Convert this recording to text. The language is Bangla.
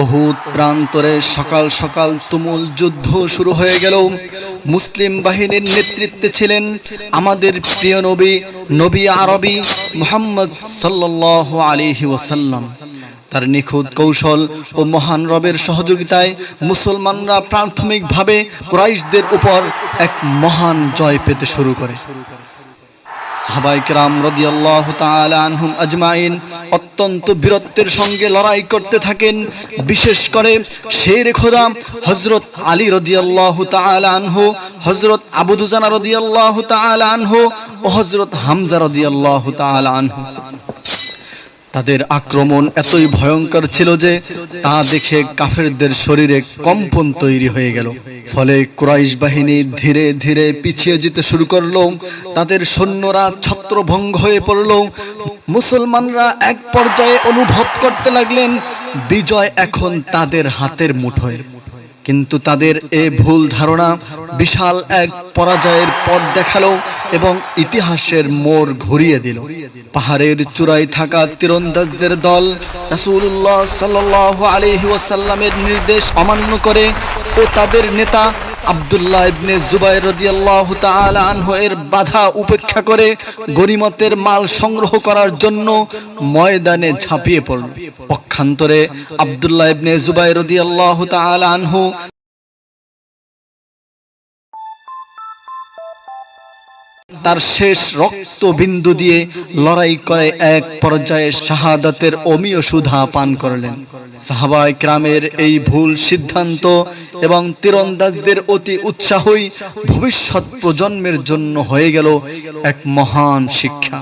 অহুদ প্রান্তরে সকাল সকাল তুমুল যুদ্ধ শুরু হয়ে গেল। মুসলিম বাহিনীর নেতৃত্বে ছিলেন আমাদের প্রিয় নবী নবী আরবি মোহাম্মদ সাল্লাহ আলিহি ওসাল্লাম তার নিখুঁত কৌশল ও মহান রবের সহযোগিতায় মুসলমানরা প্রাথমিকভাবে ক্রাইশদের উপর এক মহান জয় পেতে শুরু করে। সাহাবাই কেরাম রদিয়াল্লাহ আনহুম আজমাইন অত্যন্ত বীরত্বের সঙ্গে লড়াই করতে থাকেন। বিশেষ করে শের খোদাম হজরত আলী রদিয়াল্লাহ আনহু হজরত আবুদুজানা রদিয়াল্লাহ আনহু ও হজরত হামজা রদিয়াল্লাহ আনহু। তাদের আক্রমণ এতই ভয়ঙ্কর ছিল যে তা দেখে কাফেরদের শরীরে কম্পন তৈরি হয়ে গেল। ফলে ক্রাইশ বাহিনী ধীরে ধীরে পিছিয়ে যেতে শুরু করল, তাদের সৈন্যরা ছত্রভঙ্গ হয়ে পড়ল। মুসলমানরা এক পর্যায়ে অনুভব করতে লাগলেন, বিজয় এখন তাদের হাতের মুঠোয়। কিন্তু তাদের এ ভুল ধারণা বিশাল এক পরাজয়ের পথ দেখাল এবং ইতিহাসের মোড় ঘুরিয়ে দিল। পাহাড়ের চূড়ায় থাকা তীরন্দাজদের দল রাসুল্লাহ সাল্লাল্লাহু আলাইহি ওয়াসাল্লামের নির্দেশ অমান্য করে ও তাদের নেতা আব্দুল্লাহ ইবনে জুবাই রাদিয়াল্লাহু আনহু এর বাধা উপেক্ষা করে গরিমতের মাল সংগ্রহ করার জন্য ময়দানে ঝাঁপিয়ে পড়ল। পক্ষান্তরে আব্দুল্লাহ ইবনে জুবাই রদিয়াল্লাহ আনহু তার শেষ রক্ত বিন্দু দিয়ে লড়াই করে এক পর্যায়ে শাহাদাতের অমীয় সুধা পান করলেন। সাহাবাই ক্রামের এই ভুল সিদ্ধান্ত এবং তীরন্দাজদের অতি উৎসাহই ভবিষ্যৎ প্রজন্মের জন্য হয়ে গেল এক মহান শিক্ষা।